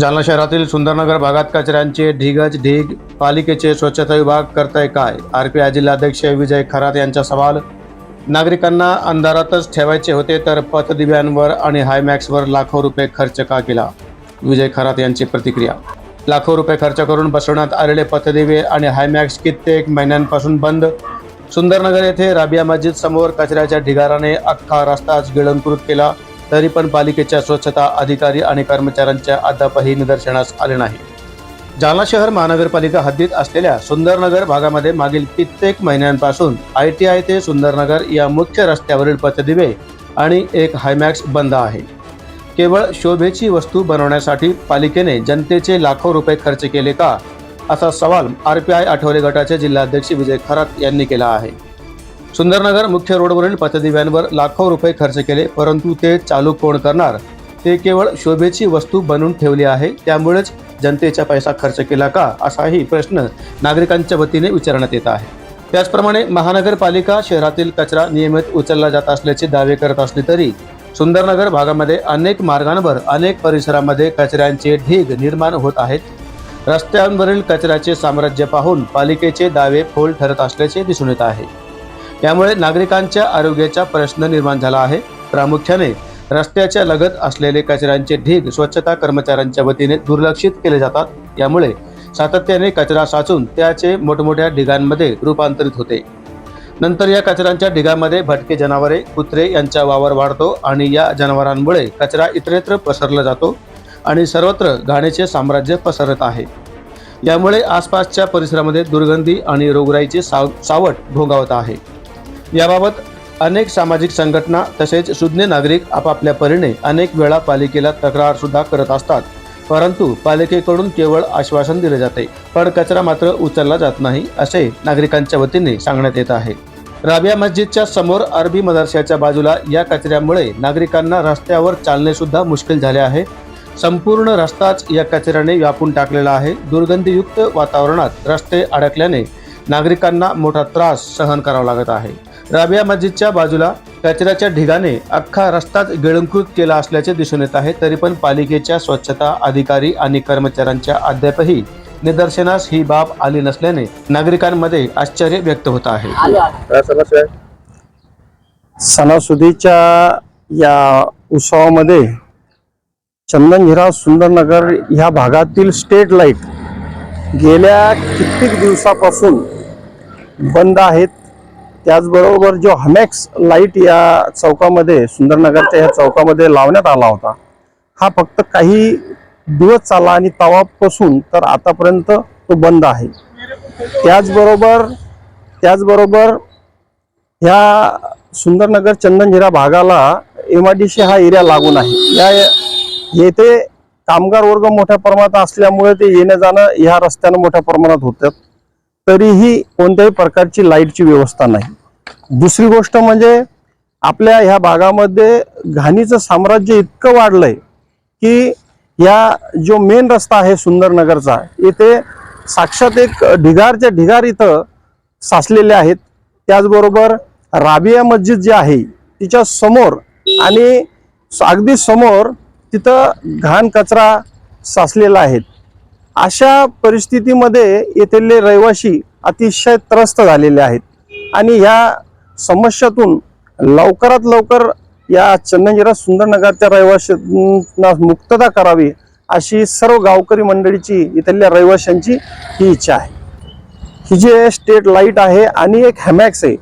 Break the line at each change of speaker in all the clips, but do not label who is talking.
जालना शहरातील सुंदरनगर भागात कचऱ्यांचे ढिगज ढीग पालिकेचे स्वच्छता विभाग करताय काय? आर के आय जिल्हाध्यक्ष विजय खरात यांचा सवाल. नागरिकांना अंधारातच ठेवायचे होते तर पथदिव्यांवर आणि हायमॅक्सवर लाखो रुपये खर्च का केला? विजय खरात यांची प्रतिक्रिया. लाखो रुपये खर्च करून बसवण्यात आलेले पथदिवे आणि हायमॅक्स कित्येक महिन्यांपासून बंद. सुंदरनगर येथे राबिया मस्जिद समोर कचऱ्याच्या ढिगाराने अख्खा रस्ताच गिळंकृत केला. तरी पण पालिकेच्या स्वच्छता अधिकारी आणि कर्मचाऱ्यांच्या अद्यापही निदर्शनास आले नाही. जालना शहर महानगरपालिका हद्दीत असलेल्या सुंदरनगर भागामध्ये मागील कित्येक महिन्यांपासून आय टी आय ते सुंदरनगर या मुख्य रस्त्यावरील पथदिवे आणि एक हायमॅक्स बंद आहे. केवळ शोभेची वस्तू बनवण्यासाठी पालिकेने जनतेचे लाखो रुपये खर्च केले का? असा सवाल आर पी आय आठवले गटाचे जिल्हाध्यक्ष विजय खरात यांनी केला आहे. सुंदरनगर मुख्य रोडवरील पथदिव्यांवर लाखो रुपये खर्च केले परंतु ते चालू कोण करणार? ते केवळ शोभेची वस्तू बनवून ठेवली आहे त्यामुळेच जनतेचा पैसा खर्च केला का? असाही प्रश्न नागरिकांच्या वतीने विचारण्यात येत आहे. त्याचप्रमाणे महानगरपालिका शहरातील कचरा नियमित उचलला जात असल्याचे दावे करत असले तरी सुंदरनगर भागामध्ये अनेक मार्गांवर अनेक परिसरामध्ये कचऱ्यांचे ढीग निर्माण होत आहेत. रस्त्यांवरील कचऱ्याचे साम्राज्य पाहून पालिकेचे दावे फोल ठरत असल्याचे दिसून येत आहे. यामुळे नागरिकांच्या आरोग्याचा प्रश्न निर्माण झाला आहे. प्रामुख्याने रस्त्याच्या लगत असलेले कचऱ्यांचे ढीग स्वच्छता कर्मचाऱ्यांच्या वतीने दुर्लक्षित केले जातात. यामुळे सातत्याने कचरा साचून त्याचे मोठमोठ्या ढिगांमध्ये रूपांतरित होते. नंतर या कचऱ्यांच्या ढिगामध्ये भटके जनावरे कुत्रे यांचा वावर वाढतो आणि या जनावरांमुळे कचरा इतरत्र पसरला जातो आणि सर्वत्र घाणेचे साम्राज्य पसरत आहे. यामुळे आसपासच्या परिसरामध्ये दुर्गंधी आणि रोगराईचे साव सावट भोगावत आहे. याबाबत अनेक सामाजिक संघटना तसेच सुज्ञ नागरिक आपापल्या परीने अनेक वेळा पालिकेला तक्रार सुद्धा करत असतात. परंतु पालिकेकडून केवळ आश्वासन दिले जाते पण कचरा मात्र उचलला जात नाही असे नागरिकांच्या वतीने सांगण्यात येत आहे. राबिया मस्जिदच्या समोर अरबी मदरशाच्या बाजूला या कचऱ्यामुळे नागरिकांना रस्त्यावर चालणे सुद्धा मुश्किल झाले आहे. संपूर्ण रस्ताच या कचऱ्याने व्यापून टाकलेला आहे. दुर्गंधीयुक्त वातावरणात रस्ते अडकल्याने नागरिकांना मोठा त्रास सहन करावा लागत आहे. राबिया मस्जिदच्या बाजूला कचऱ्याच्या ढिगाने अख्खा रस्ताच गिळंकृत केला असल्याचे दिसून येत आहे. तरी पण पालिकेच्या स्वच्छता अधिकारी आणि कर्मचाऱ्यांच्या अद्यापही निदर्शनास ही बाब आली नसल्याने नागरिकांमध्ये आश्चर्य व्यक्त होत आहे.
सणासुदीच्या या उत्सवामध्ये चंदनझिरा सुंदरनगर ह्या भागातील स्टेट लाइट गेल्या कित्येक दिवसापासून बंद आहेत. त्याचबरोबर जो हमॅक्स लाइट या चौकामध्ये सुंदरनगरच्या ह्या चौकामध्ये लावण्यात आला होता हा फक्त काही दिवस चालला आणि तवापासून तर आतापर्यंत तो बंद आहे. त्याचबरोबर त्याचबरोबर ह्या सुंदरनगर चंदनझिरा भागाला एम आय डी सी हा एरिया लागून आहे. या येथे कामगार वर्ग मोठ्या प्रमाणात असल्यामुळे ते येणं जाणं ह्या रस्त्यानं मोठ्या प्रमाणात होतं. तरीही कोणत्याही प्रकारची लाईटची व्यवस्था नाही. दुसरी गोष्ट म्हणजे आपल्या ह्या भागामध्ये घाणीचं साम्राज्य इतकं वाढलंय की या जो मेन रस्ता आहे सुंदरनगरचा इथे साक्षात एक ढिगारच्या ढिगार इथं साचलेले आहेत. त्याचबरोबर राबिया मस्जिद जी आहे तिच्या समोर आणि अगदी समोर तिथं घाण कचरा साचलेला आहे. अशा परिस्थितीमध्ये येथील रहिवासी अतिशय त्रस्त झालेले आहेत आणि ह्या समस्यातून लवकरात लवकर या चंदनजिरा सुंदरनगरच्या रहिवाशांना मुक्तता करावी अशी सर्व गावकरी मंडळीची इथल्या रहिवाशांची ही इच्छा आहे ही जे स्टेट लाइट आहे आणि एक हॅमॅक्स आहे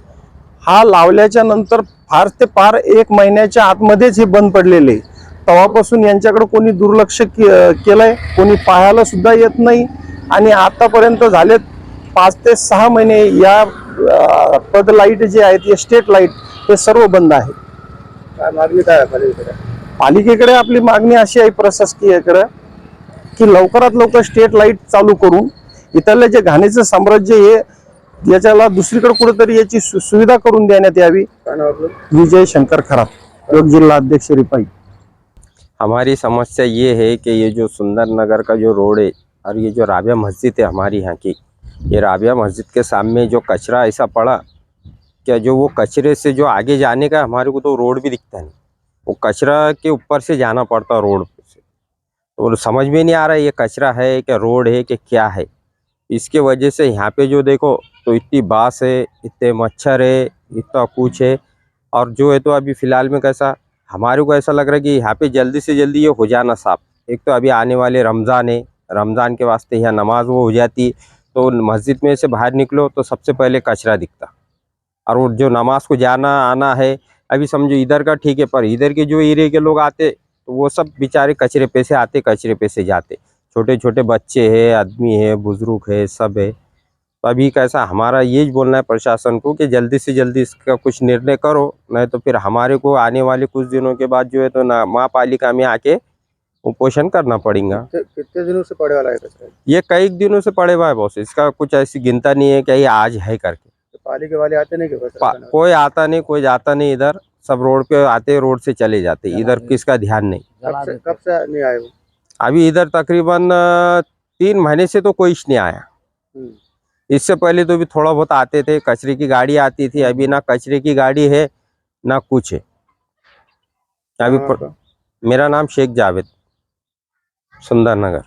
हा लावल्याच्या नंतर फार ते फार एक महिन्याच्या आतमध्येच हे बंद पडलेले आहे. तेव्हापासून यांच्याकडे कोणी दुर्लक्ष के- केलंय कोणी पाहायला सुद्धा येत नाही. आणि आतापर्यंत झालेत पाच ते सहा महिने या पद लाइट जे आहेत हे स्टेट लाइट हे सर्व बंद आहे.
मागणी काय पालिकेकडे?
पालिकेकडे आपली मागणी अशी आहे प्रशासकीयकडे की लवकरात लवकर स्टेट लाइट चालू करून इथलं जे घाणीचं साम्राज्य हे याच्याला दुसरीकडे कुठेतरी याची सुविधा करून देण्यात यावी. विजय शंकर खरात योग जिल्हा अध्यक्ष रिपाई.
हमारी समस्या ये है कि ये जो सुंदर नगर का जो रोड है और ये जो राबिया मस्जिद है हमारी यहाँ की, ये राबिया मस्जिद के सामने जो कचरा ऐसा पड़ा, क्या जो वो कचरे से जो आगे जाने का हमारे को तो रोड भी दिखता नहीं। वो कचरा के ऊपर से जाना पड़ता रोड से। तो समझ में नहीं आ रहा है ये कचरा है क्या रोड है कि क्या है? इसके वजह से यहाँ पे जो देखो तो इतनी बाँस है, इतने मच्छर है, इतना कुछ है, और जो है तो अभी फ़िलहाल में कैसा हमारे को ऐसा लग रहा है कि यहाँ पे जल्दी से जल्दी ये हो जाना साफ़। एक तो अभी आने वाले रमज़ान है, रमज़ान के वास्ते यहाँ नमाज़ वो हो जाती तो मस्जिद में से बाहर निकलो तो सबसे पहले कचरा दिखता। और वो जो नमाज़ को जाना आना है, अभी समझो इधर का ठीक है, पर इधर के जो एरिए के लोग आते तो वो सब बेचारे कचरे पे से आते, कचरे पे से जाते। छोटे छोटे बच्चे हैं, आदमी है, बुज़ुर्ग है, सब है। तो अभी कैसा हमारा ये बोलना है प्रशासन को कि जल्दी से जल्दी इसका कुछ निर्णय करो नहीं तो फिर हमारे को आने वाले कुछ दिनों के बाद जो है तो ना महापालिका में आके उपोषण करना पड़ेगा।
कितने दिनों से पड़े वाला है
ये कई दिनों से पड़े हुआ है बॉस इसका कुछ ऐसी गिनता नहीं है कि ये आज है करके।
तो पालिका वाले आते नहीं?
कोई आता नहीं कोई जाता नहीं इधर सब रोड पे आते रोड से चले जाते इधर किसका ध्यान नहीं।
कब से कब से नहीं आए वो?
अभी इधर तकरीबन तीन महीने से तो कोई नहीं आया।
हम्म।
इससे पहले तो भी थोड़ा बहुत आते थे कचरे की गाड़ी आती थी अभी ना कचरे की गाड़ी है ना कुछ है अभी पर,
का?
मेरा नाम शेख जावेद सुंदर नगर